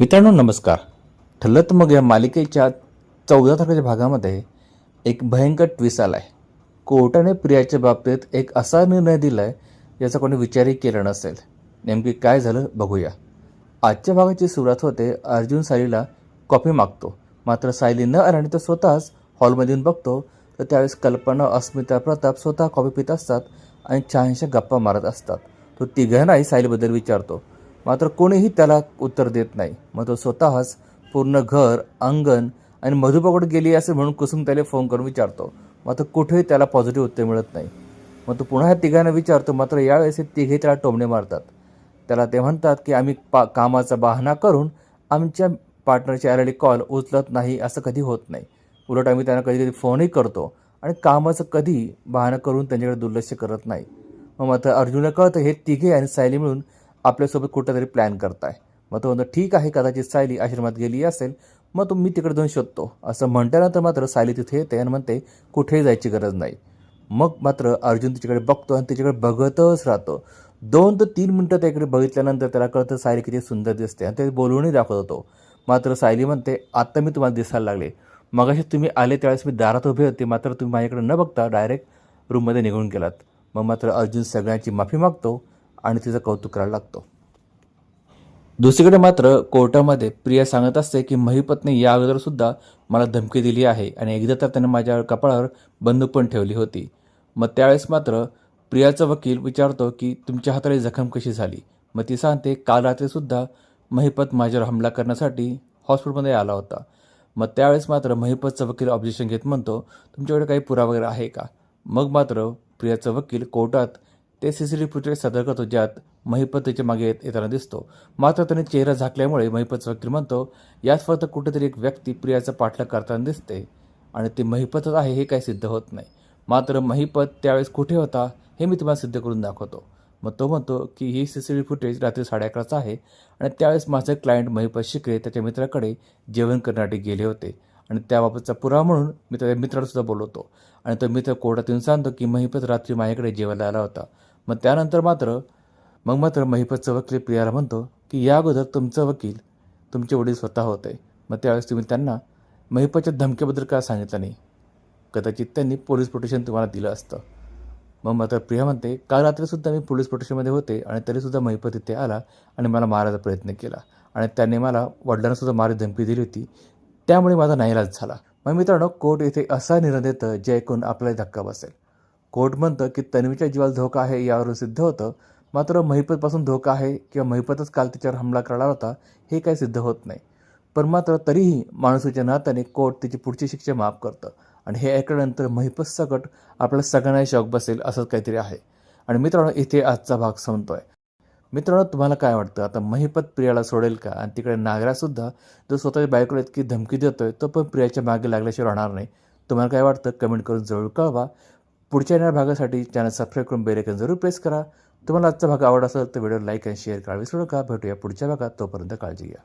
मित्रांनो नमस्कार. ठरलं तर मग या मालिकेच्या चौदा तारखेच्या भागामध्ये एक भयंकर ट्विस्ट आला आहे कोर्टाने प्रियाच्या बाबतीत एक असा निर्णय दिला आहे याचा कोणी विचारही केला नसेल. नेमकी काय झालं बघूया. आजच्या भागाची सुरुवात होते अर्जुन सायलीला कॉफी मागतो. मात्र सायली न आल्याने तो स्वतःच हॉलमध्ये येऊन बघतो. तर त्यावेळेस कल्पना अस्मिता प्रताप स्वतः कॉफी पित असतात आणि छानशा गप्पा मारत असतात. तो तिघांनाही सायलीबद्दल विचारतो. मात्र कोणीही त्याला उत्तर देत नाही. मग तो स्वतःच पूर्ण घर अंगण आणि मधुबाकडे गेली असे म्हणून कुसुम त्याला फोन करून विचारतो. मात्र कुठेही त्याला पॉझिटिव्ह उत्तर मिळत नाही. मग तो पुन्हा ह्या तिघांना विचारतो मात्र यावेळेस हे तिघे त्याला टोमणे मारतात. त्याला ते म्हणतात की आम्ही पा कामाचा बहाणा करून आमच्या पार्टनरचे आलेले कॉल उचलत नाही असं कधी होत नाही. उलट आम्ही त्यांना कधी कधी फोनही करतो आणि कामाचं कधी बहाणा करून त्यांच्याकडे दुर्लक्ष करत नाही. मग मात्र अर्जुनला कळतं हे तिघे आणि सायली मिळून आपल्यासोबत कुठंतरी प्लॅन करताय. मग तो म्हणतो ठीक आहे कदाचित सायली आश्रमात गेली असेल मग तो मी तिकडे जाऊन शोधतो. असं म्हटल्यानंतर मात्र सायली तिथे येते आणि म्हणते कुठेही जायची गरज नाही. मग मात्र अर्जुन तिच्याकडे बघतो आणि तिच्याकडे बघतच राहतो. दोन ते तीन मिनटं त्याकडे बघितल्यानंतर त्याला कळतं सायली किती सुंदर दिसते आणि ते बोलूनही दाखवत होतो. मात्र सायली म्हणते आत्ता मी तुम्हाला दिसायला लागले. मगाशी तुम्ही आले त्यावेळेस मी दारात उभे होते मात्र तुम्ही माझ्याकडे न बघता डायरेक्ट रूममध्ये निघून गेलात. मग मात्र अर्जुन सगळ्यांची माफी मागतो आणि तिचं कौतुक करायला लागतो. दुसरीकडे मात्र कोर्टामध्ये प्रिया सांगत असते की महिपत्नी या अगोदर सुद्धा मला धमकी दिली आहे आणि एकदा तर त्याने माझ्या कपाळावर बंदूक पण ठेवली होती. मग त्यावेळेस मात्र प्रियाचा वकील विचारतो की तुमच्या हाताला जखम कशी झाली? मग ती सांगते काल रात्रीसुद्धा महिपत माझ्यावर हमला करण्यासाठी हॉस्पिटलमध्ये आला होता. मग त्यावेळेस मात्र महिपतचा वकील ऑब्जेक्शन घेत म्हणतो तुमच्याकडे काही पुरावा वगैरे आहे का? मग मात्र प्रियाचा वकील कोर्टात ते सीसीटीव्ही फुटेज सादर करतो ज्यात महिपत त्याच्यामागे येताना दिसतो. मात्र त्याने चेहरा झाकल्यामुळे महिपत वकील म्हणतो यात फक्त कुठेतरी एक व्यक्ती प्रियाचा पाठलाग करताना दिसते आणि ते महिपतच आहे हे काही सिद्ध होत नाही. मात्र महिपत त्यावेळेस कुठे होता हे मी तुम्हाला सिद्ध करून दाखवतो. मग तो म्हणतो की ही सी सी टी फुटेज रात्री साडे अकराचा आहे आणि त्यावेळेस माझे क्लायंट महिपत शिकरे त्याच्या मित्राकडे जेवण करण्यासाठी गेले होते आणि त्याबाबतचा पुरावा म्हणून मी त्याच्या मित्राला सुद्धा बोलवतो. आणि तो मित्र कोर्टात येऊन सांगतो की महिपत रात्री माझ्याकडे जेवायला आला होता. मग त्यानंतर मात्र मग मात्र महिपतचं वकील प्रियाला म्हणतो की या अगोदर तुमचं वकील तुमचे वडील स्वतः होते. मग त्यावेळेस तुम्ही त्यांना महिपतच्या धमकीबद्दल का सांगितलं नाही? कदाचित त्यांनी पोलीस प्रोटेक्शन तुम्हाला दिलं असतं. मग मात्र प्रिया म्हणते काल रात्रीसुद्धा मी पोलीस प्रोटेक्शनमध्ये होते आणि तरीसुद्धा महिपत इथे आला आणि मला मारायचा प्रयत्न केला. आणि त्याने मला वडिलांनासुद्धा मारी धमकी दिली होती. त्यामुळे माझा नाईलाज झाला. मग मित्रांनो कोर्ट येथे असा निर्णय देतं जे ऐकून आपल्याला धक्का बसेल. कोर्ट म्हणतं की तन्वीच्या जीवाला धोका आहे यावरून सिद्ध होतं. मात्र महिपतपासून धोका आहे किंवा महिपतच काल तिच्यावर हमला करणार होता हे काही सिद्ध होत नाही. पण मात्र तरीही माणसाच्या नात्याने कोर्ट तिची पुढची शिक्षा माफ करतं आणि हे ऐकल्यानंतर महिपत सकट आपल्या सगळ्यांना शॉक बसेल असंच काहीतरी आहे. आणि मित्रांनो इथे आजचा भाग संपतोय. मित्रांनो तुम्हाला काय वाटतं? आता महिपत प्रियाला सोडेल का? आणि तिकडे नागरासुद्धा जो स्वतःच्या बायकोला इतकी धमकी देतोय तो पण प्रियाच्या मागे लागल्याशिवाय राहणार नाही. तुम्हाला काय वाटतं? कमेंट करून जरूर कळवा. पुढच्या येणाऱ्या भागासाठी चॅनल सबस्क्राईब करून बेलेकन जरूर प्रेस करा. तुम्हाला आजचा भाग आवड असेल तर व्हिडिओ लाईक आणि शेअर करा विसरू नका. भेटूया पुढच्या भागात. तोपर्यंत काळजी घ्या.